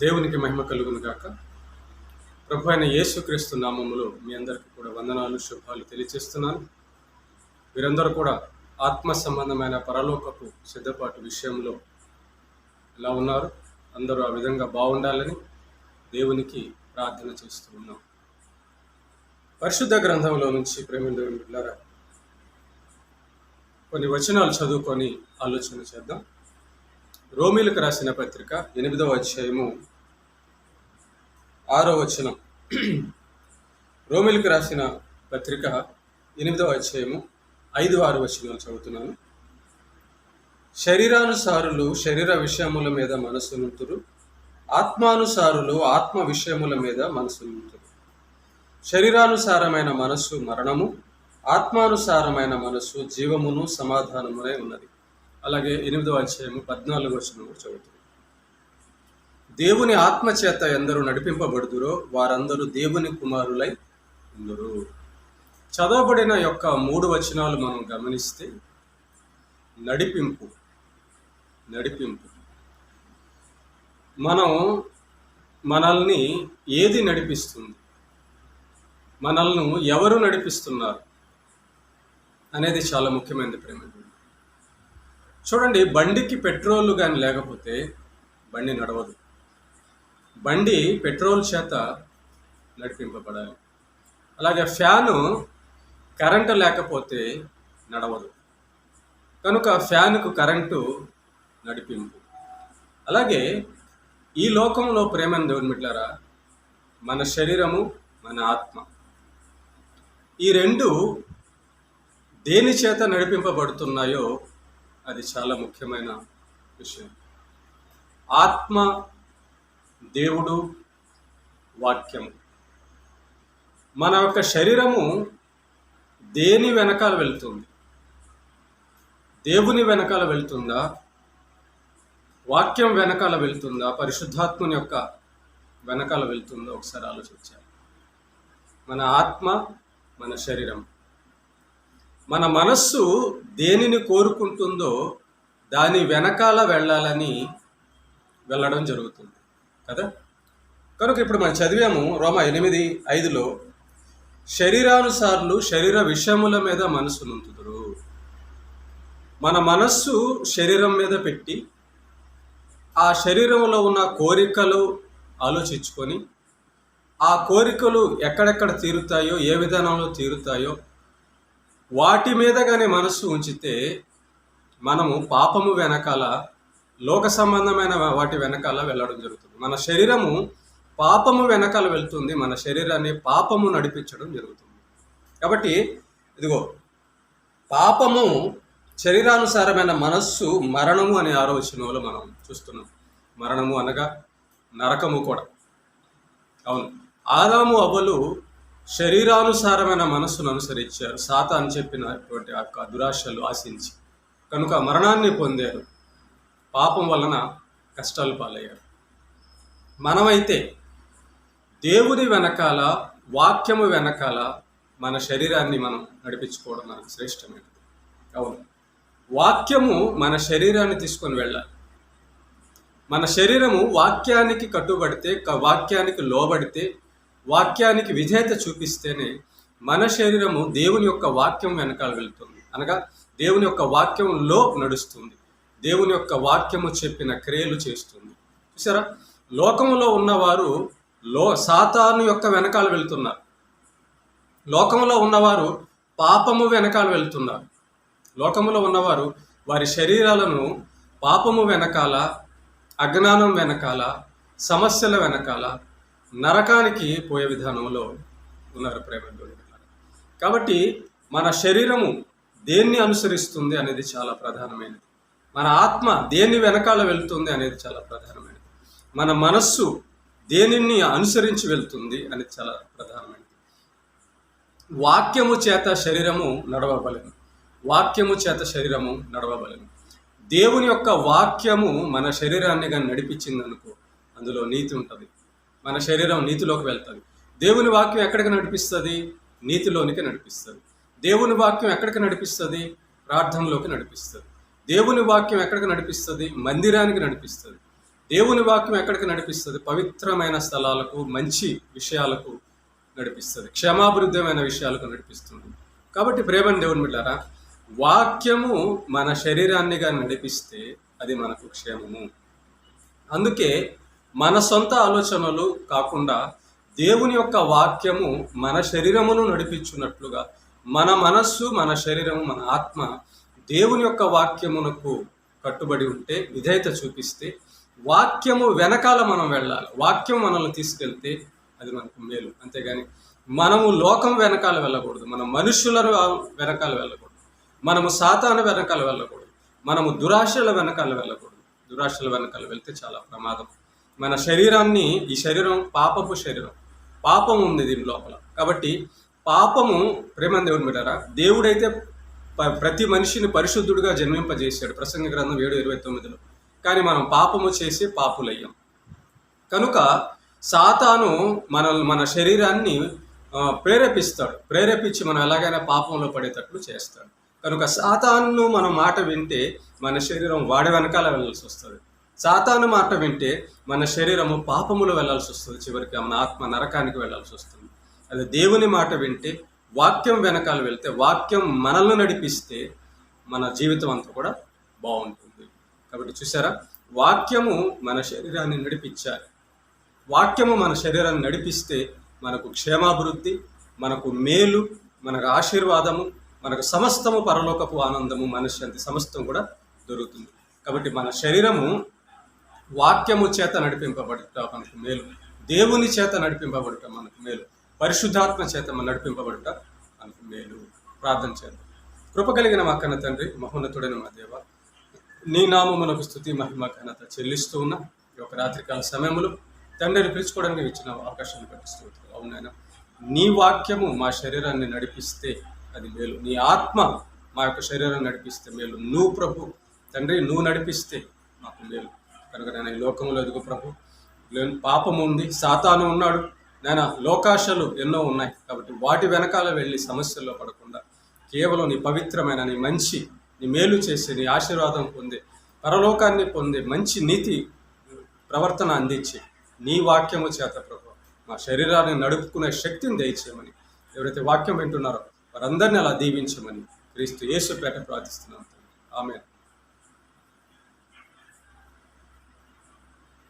దేవునికి మహిమ కలుగును గాక. ప్రభు అయిన యేసుక్రీస్తు నామములో మీ అందరికీ కూడా వందనాలు శుభాలు తెలియజేస్తున్నాను. మీరందరూ కూడా ఆత్మ సంబంధమైన పరలోకపు సిద్ధపాటు విషయంలో ఎలా ఉన్నారు? అందరూ ఆ విధంగా బాగుండాలని దేవునికి ప్రార్థన చేస్తూ ఉన్నాం. పరిశుద్ధ గ్రంథంలో నుంచి ప్రేమిలారా కొన్ని వచనాలు చదువుకొని ఆలోచన చేద్దాం. రోమిలకు రాసిన పత్రిక ఎనిమిదవ అధ్యాయము ఆరో వచనం. రోమిలకు రాసిన పత్రిక ఎనిమిదవ అధ్యాయము ఐదు ఆరు వచనాలు చదువుతున్నాను. శరీరానుసారులు శరీర విషయముల మీద మనసునుతురు. ఆత్మానుసారులు ఆత్మ విషయముల మీద మనసునుతురు. శరీరానుసారమైన మనస్సు మరణము ఆత్మానుసారమైన మనస్సు జీవమును సమాధానమునే ఉన్నది. అలాగే ఎనిమిదవ అధ్యాయము పద్నాలుగు వచనం చదువుతుంది. దేవుని ఆత్మ చేత ఎందరూ నడిపింపబడుదురో వారందరూ దేవుని కుమారులై ఉందరు. చదవబడిన యొక్క మూడు వచనాలు మనం గమనిస్తే నడిపింపు నడిపింపు. మనం మనల్ని ఏది నడిపిస్తుంది? మనల్ని ఎవరు నడిపిస్తున్నారు? అనేది చాలా ముఖ్యమైనది ప్రేమ. చూడండి బండికి పెట్రోల్ కానీ లేకపోతే బండి నడవదు. బండి పెట్రోల్ చేత నడిపింపబడాలి. అలాగే ఫ్యాను కరెంటు లేకపోతే నడవదు. కనుక ఫ్యాన్కు కరెంటు నడిపింపు. అలాగే ఈ లోకంలో ప్రేమను దేవుని మిట్లారా మన శరీరము మన ఆత్మ. ఈ రెండు దేని చేత నడిపింపబడుతున్నాయో అది చాలా ముఖ్యమైన విషయం. ఆత్మ దేవుడు వాక్యము. మన యొక్క శరీరము దేని వెనకాల వెళ్తుంది? దేవుని వెనకాల వెళ్తుందా? వాక్యం వెనకాల వెళ్తుందా? పరిశుద్ధాత్మని యొక్క వెనకాల వెళ్తుందో? ఒకసారి ఆలోచించాలి. మన ఆత్మ మన శరీరం. మన మనస్సు దేనిని కోరుకుంటుందో దాని వెనకాల వెళ్ళాలని వెళ్ళడం జరుగుతుంది. కదా? కనుక ఇప్పుడు మనం చదివాము రోమ ఎనిమిది ఐదులో శరీరానుసార్లు శరీర విషయముల మీద మనసు నుంతుదురు మన మనస్సు శరీరం మీద పెట్టి ఆ శరీరంలో ఉన్న కోరికలు ఆలోచించుకొని ఆ కోరికలు ఎక్కడెక్కడ తీరుతాయో ఏ విధానంలో తీరుతాయో వాటి మీద కానీ మనస్సు ఉంచితే మనము పాపము వెనకాల లోక సంబంధమైన వాటి వెనకాల వెళ్ళడం జరుగుతుంది. మన శరీరము పాపము వెనకాల వెళ్తుంది. మన శరీరాన్ని పాపము నడిపించడం జరుగుతుంది. కాబట్టి ఇదిగో పాపము శరీరానుసారమైన మనస్సు మరణము అనే ఆలోచనలో మనం చూస్తున్నాం. మరణము అనగా నరకము కూడా. అవును. ఆదాము అవ్వలు శరీరానుసారమైన మనస్సును అనుసరించారు. సాత అని చెప్పినటువంటి ఆ యొక్క దురాశలు ఆశించి. కనుక మరణాన్ని పొందారు. పాపం వలన కష్టాలు పాలయ్యారు. మనమైతే దేవుని వెనకాల వాక్యము వెనకాల మన శరీరాన్ని మనం నడిపించుకోవడం మనకు శ్రేష్టమైనది. అవును. వాక్యము మన శరీరాన్ని తీసుకొని వెళ్ళాలి. మన శరీరము వాక్యానికి కట్టుబడితే వాక్యానికి లోబడితే వాక్యానికి విధేయత చూపిస్తేనే మన శరీరము దేవుని యొక్క వాక్యం వెనకాల వెళుతుంది. అనగా దేవుని యొక్క వాక్యంలో నడుస్తుంది. దేవుని యొక్క వాక్యము చెప్పిన క్రియలు చేస్తుంది. చూసారా? లోకములో ఉన్నవారు లో సాతాను యొక్క వెనకాల వెళ్తున్నారు. లోకంలో ఉన్నవారు పాపము వెనకాల వెళ్తున్నారు. లోకములో ఉన్నవారు వారి శరీరాలను పాపము వెనకాల అజ్ఞానం వెనకాల సమస్యల వెనకాల నరకానికి పోయే విధానంలో ఉన్నారు ప్రేమ కాబట్టి మన శరీరము దేన్ని అనుసరిస్తుంది అనేది చాలా ప్రధానమైనది. మన ఆత్మ దేని వెనకాల వెళ్తుంది అనేది చాలా ప్రధానమైనది. మన మనస్సు దేనిని అనుసరించి వెళ్తుంది అనేది చాలా ప్రధానమైనది. వాక్యము చేత శరీరము నడవబలను. వాక్యము చేత శరీరము నడవబలను. దేవుని యొక్క వాక్యము మన శరీరాన్ని కానీ నడిపించింది అనుకో అందులో నీతి ఉంటుంది. మన శరీరం నీతిలోకి వెళ్తుంది. దేవుని వాక్యం ఎక్కడికి నడిపిస్తుంది? నీతిలోనికి నడిపిస్తుంది. దేవుని వాక్యం ఎక్కడికి నడిపిస్తుంది? ప్రార్థనలోకి నడిపిస్తుంది. దేవుని వాక్యం ఎక్కడికి నడిపిస్తుంది? మందిరానికి నడిపిస్తుంది. దేవుని వాక్యం ఎక్కడికి నడిపిస్తుంది? పవిత్రమైన స్థలాలకు మంచి విషయాలకు నడిపిస్తుంది. క్షమాభివృద్ధమైన విషయాలకు నడిపిస్తుంది. కాబట్టి ప్రేమని దేవుని బిడ్డారా వాక్యము మన శరీరాన్నిగా నడిపిస్తే అది మనకు క్షేమము. అందుకే మన సొంత ఆలోచనలు కాకుండా దేవుని యొక్క వాక్యము మన శరీరమును నడిపించున్నట్లుగా మన మనస్సు మన శరీరము మన ఆత్మ దేవుని యొక్క వాక్యమునకు కట్టుబడి ఉంటే విధేయత చూపిస్తే వాక్యము వెనకాల మనం వెళ్ళాలి. వాక్యం మనల్ని తీసుకెళ్తే అది మనకు మేలు. అంతేగాని మనము లోకం వెనకాల వెళ్ళకూడదు. మన మనుషుల వెనకాల వెళ్ళకూడదు. మనము సాతాను వెనకాల వెళ్ళకూడదు. మనము దురాశల వెనకాల వెళ్ళకూడదు. దురాశల వెనకాల వెళ్తే చాలా ప్రమాదం. మన శరీరాన్ని ఈ శరీరం పాపపు శరీరం. పాపం ఉంది దీని లోపల. కాబట్టి పాపము ప్రేమ దేవుని బిడ్డారా దేవుడైతే ప- ప్రతి మనిషిని పరిశుద్ధుడిగా జన్మింపజేశాడు. ప్రసంగ గ్రంథం ఏడు ఇరవై తొమ్మిదిలో. కానీ మనం పాపము చేసి పాపులయ్యాం. కనుక సాతాను మన మన శరీరాన్ని ప్రేరేపిస్తాడు. ప్రేరేపించి మనం ఎలాగైనా పాపంలో పడేటట్లు చేస్తాడు. కనుక సాతాను మన మాట వింటే మన శరీరం వాడి వెనకాల వెళ్ళాల్సి వస్తుంది. సాతాను మాట వింటే మన శరీరము పాపములు వెళ్ళాల్సి వస్తుంది. చివరికి మన ఆత్మ నరకానికి వెళ్ళాల్సి వస్తుంది. అది దేవుని మాట వింటే వాక్యం వెనకాల వెళ్తే వాక్యం మనల్ని నడిపిస్తే మన జీవితం అంతా కూడా బాగుంటుంది. కాబట్టి చూసారా వాక్యము మన శరీరాన్ని నడిపించాలి. వాక్యము మన శరీరాన్ని నడిపిస్తే మనకు క్షేమాభివృద్ధి మనకు మేలు మనకు ఆశీర్వాదము మనకు సమస్తము పరలోకపు ఆనందము మనశ్శాంతి సమస్తం కూడా దొరుకుతుంది. కాబట్టి మన శరీరము వాక్యము చేత నడిపింపబడుట మనకు మేలు. దేవుని చేత నడిపింపబడుట మనకు మేలు. పరిశుద్ధాత్మ చేత నడిపింపబడుట మనకు మేలు. ప్రార్థన చేద్దాం. కృప కలిగిన మా కన్న తండ్రి మహోన్నతుడైన మా దేవ నీ నామమునకు స్థుతి మహిమ ఘనత చెల్లిస్తూ ఉన్న. ఈ యొక్క రాత్రికాల సమయంలో తండ్రిని పిలుచుకోవడానికి ఇచ్చిన అవకాశాన్ని పట్టిస్తూ అవునైనా నీ వాక్యము మా శరీరాన్ని నడిపిస్తే అది మేలు. నీ ఆత్మ మా యొక్క శరీరాన్ని నడిపిస్తే మేలు. నువ్వు ప్రభు తండ్రి నువ్వు నడిపిస్తే మాకు మేలు. కనుక నేను ఈ లోకంలో ఎదుగు ప్రభు లేని పాపం ఉంది సాతాను ఉన్నాడు. నేను లోకాశలు ఎన్నో ఉన్నాయి. కాబట్టి వాటి వెనకాల వెళ్ళి సమస్యల్లో పడకుండా కేవలం నీ పవిత్రమైన నీ మంచి నీ మేలు చేసి నీ ఆశీర్వాదం పొందే పరలోకాన్ని పొందే మంచి నీతి ప్రవర్తన అందించి నీ వాక్యము చేత ప్రభు మా శరీరాన్ని నడుపుకునే శక్తిని దయచేయమని ఎవరైతే వాక్యం వింటున్నారో వారందరినీ అలా దీవించమని క్రీస్తు యేసు పేట ప్రార్థిస్తున్నాం ఆమె